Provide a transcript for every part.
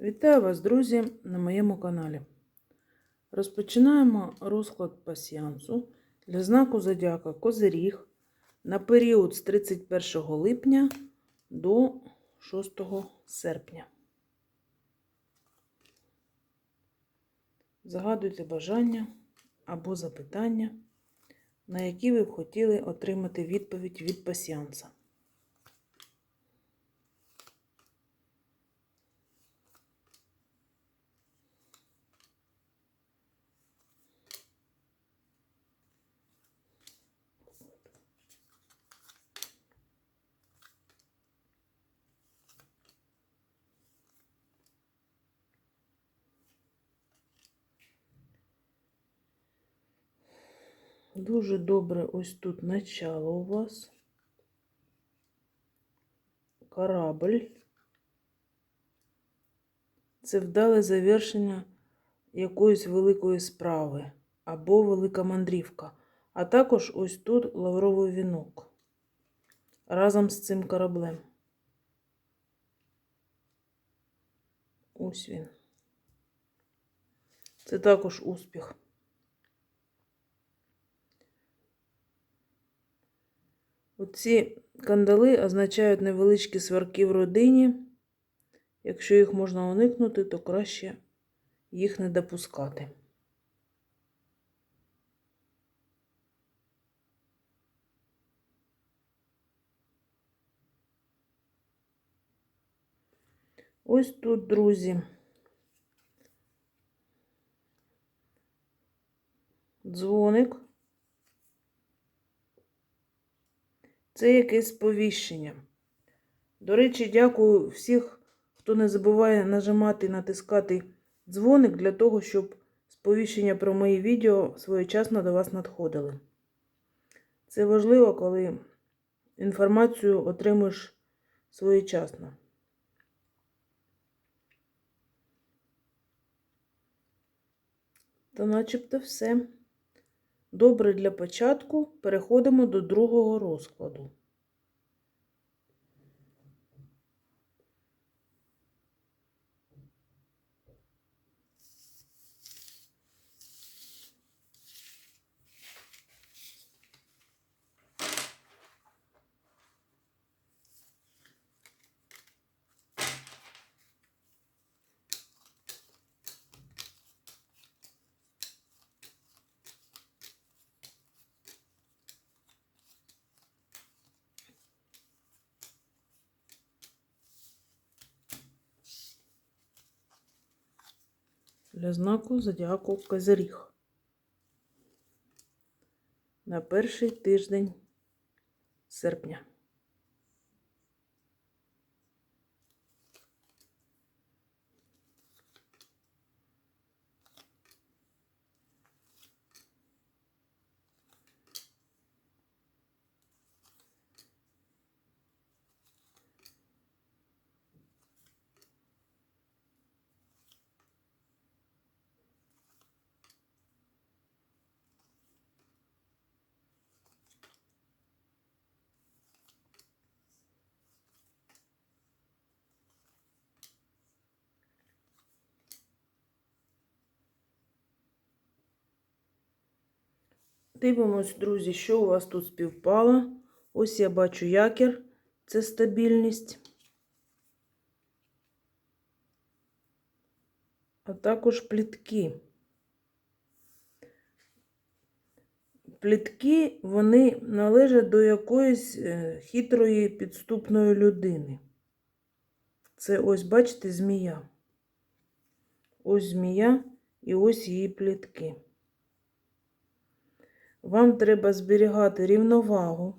Вітаю вас, друзі, на моєму каналі. Розпочинаємо розклад пасіансу для знаку Зодіака Козиріг на період з 31 липня до 6 серпня. Загадуйте бажання або запитання, на які ви б хотіли отримати відповідь від пасіанса. Дуже добре ось тут начало у вас. Корабль. Це вдале завершення якоїсь великої справи або велика мандрівка. А також ось тут лавровий вінок разом з цим кораблем. Ось він. Це також успіх. Оці кандали означають невеличкі сварки в родині. Якщо їх можна уникнути, то краще їх не допускати. Ось тут, друзі. Дзвоник. Це якесь сповіщення. До речі, дякую всіх, хто не забуває нажимати і натискати дзвоник для того, щоб сповіщення про мої відео своєчасно до вас надходили. Це важливо, коли інформацію отримуєш своєчасно. Та начебто все. Добре для початку. Переходимо до другого розкладу. Для знаку зодіаку Козиріг. На перший тиждень серпня. Дивимось, друзі, що у вас тут співпало. Ось я бачу якір, це стабільність. А також плітки. Плітки, вони належать до якоїсь е, хитрої підступної людини. Це ось, бачите, змія. Ось змія і ось її плітки. Вам треба зберігати рівновагу.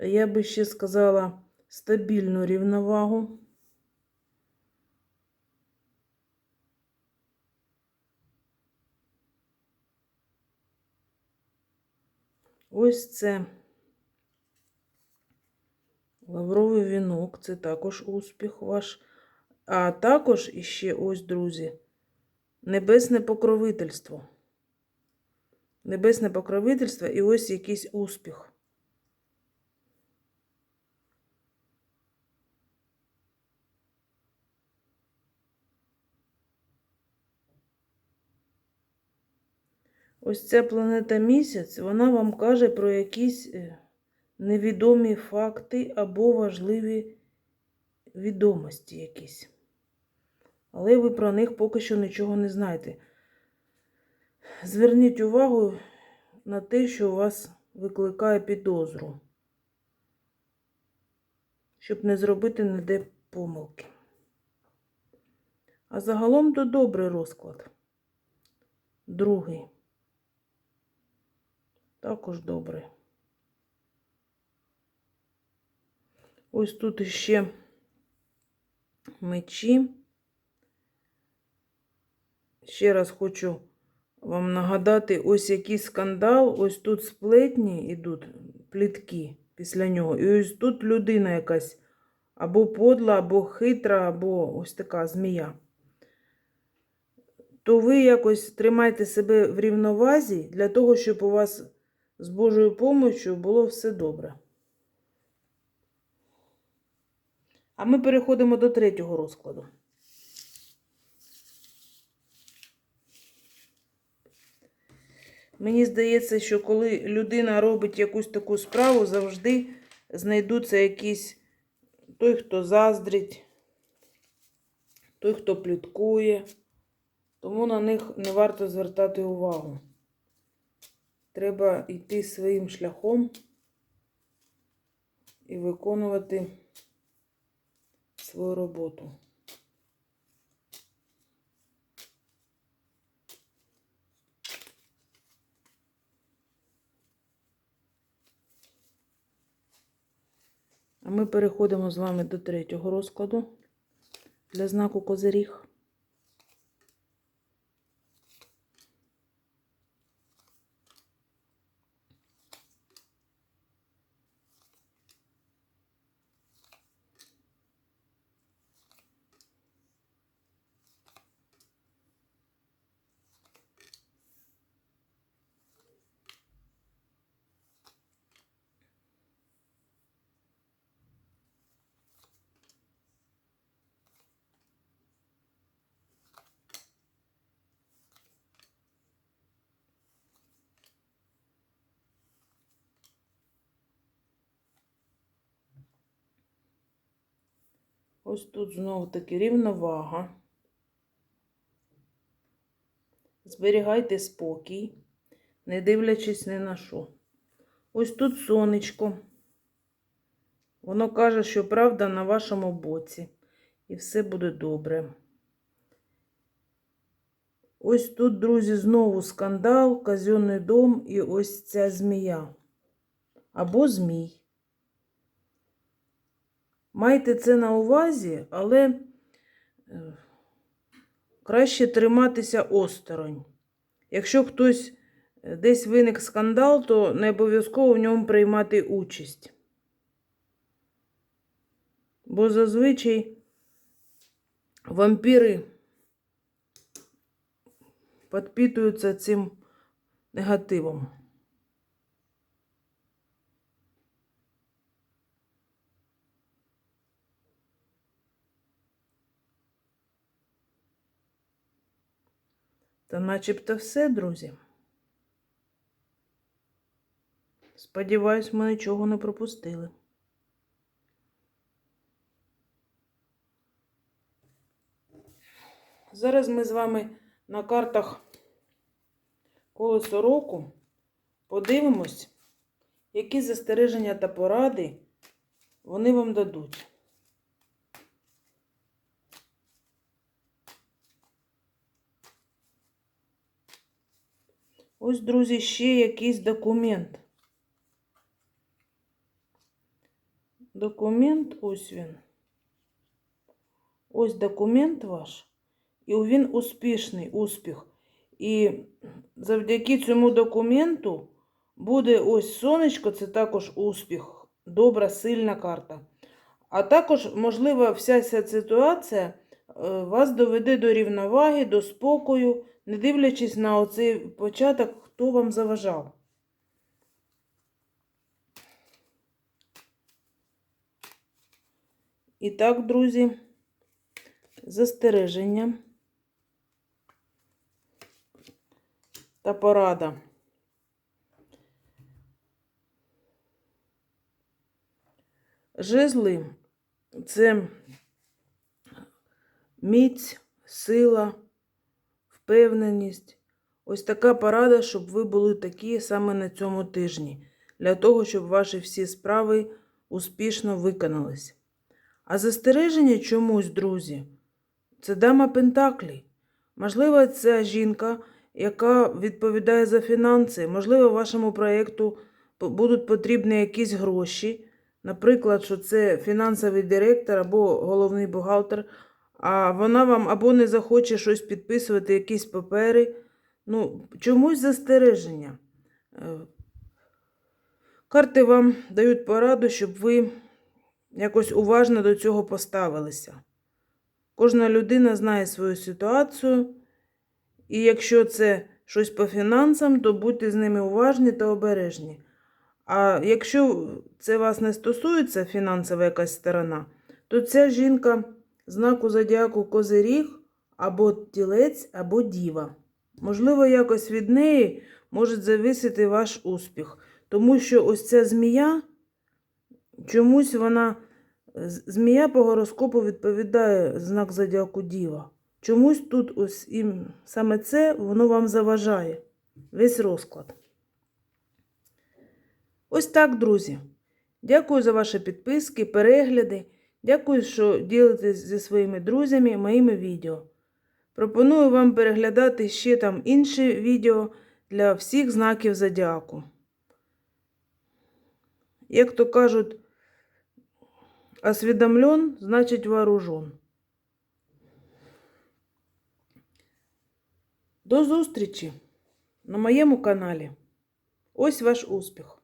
Я би ще сказала стабільну рівновагу. Ось це лавровий вінок, це також успіх ваш. А також іще ось, друзі небесне покровительство. Небесне покровительство і ось якийсь успіх. Ось ця планета місяць, вона вам каже про якісь е, невідомі факти або важливі відомості якісь. Але ви про них поки що нічого не знаєте. Зверніть увагу на те, що у вас викликає підозру, щоб не зробити ніде помилки. А загалом то добрий розклад. Другий. Також добрий. Ось тут іще мечі. Ще раз хочу вам нагадати, ось який скандал, ось тут сплетні йдуть, плітки після нього. І ось тут людина якась або подла, або хитра, або ось така змія. То ви якось тримайте себе в рівновазі для того, щоб у вас з Божою помощю було все добре. А ми переходимо до третього розкладу. Мені здається, що коли людина робить якусь таку справу, завжди знайдуться якісь той, хто заздрить, той, хто пліткує. Тому на них не варто звертати увагу. Треба йти своїм шляхом і виконувати свою роботу. Ми переходимо з вами до третього розкладу для знаку Козиріг. Ось тут знову таки рівновага. Зберігайте спокій, не дивлячись ні на що. Ось тут сонечко. Воно каже, що правда на вашому боці. І все буде добре. Ось тут, друзі, знову скандал, казенний дом і ось ця змія. Або змій. Майте це на увазі, але е, краще триматися осторонь. Якщо хтось е, десь виник скандал, то не обов'язково в ньому приймати участь. Бо зазвичай вампіри підпитуються цим негативом. Та начебто все, друзі. Сподіваюсь, ми нічого не пропустили. Зараз ми з вами на картах колесо року подивимось, які застереження та поради вони вам дадуть. Ось, друзі, ще якийсь документ. Документ, ось він. Ось документ ваш. І він успішний, успіх. І завдяки цьому документу буде ось сонечко, це також успіх. Добра, сильна карта. А також, можливо, вся ця ситуація е, вас доведе до рівноваги, до спокою, не дивлячись на оцей початок, хто вам заважав. І так, друзі, застереження. та порада. Жезли це міць, сила, впевненість. Ось така порада, щоб ви були такі саме на цьому тижні, для того, щоб ваші всі справи успішно виконались. А застереження чомусь, друзі, це дама Пентаклі. Можливо, це жінка, яка відповідає за фінанси. Можливо, вашому проєкту будуть потрібні якісь гроші. Наприклад, що це фінансовий директор або головний бухгалтер, а вона вам або не захоче щось підписувати, якісь папери. Ну, чомусь застереження. Е, Карти вам дають пораду, щоб ви якось уважно до цього поставилися. Кожна людина знає свою ситуацію, і якщо це щось по фінансам, то будьте з ними уважні та обережні. А якщо це вас не стосується, фінансова якась сторона, то ця жінка знаку зодіаку Козиріг або тілець, або діва. Можливо, якось від неї може зависити ваш успіх. Тому що ось ця змія, чомусь вона, змія по гороскопу відповідає знак зодіаку Діва. Чомусь тут ось і саме це воно вам заважає. Весь розклад. Ось так, друзі. Дякую за ваші підписки, перегляди. Дякую, що ділитесь зі своїми друзями моїми відео. Пропоную вам переглядати ще там інші відео для всіх знаків зодіаку. Як то кажуть, освідомлен, значить вооружен. До зустрічі на моєму каналі. Ось ваш успіх.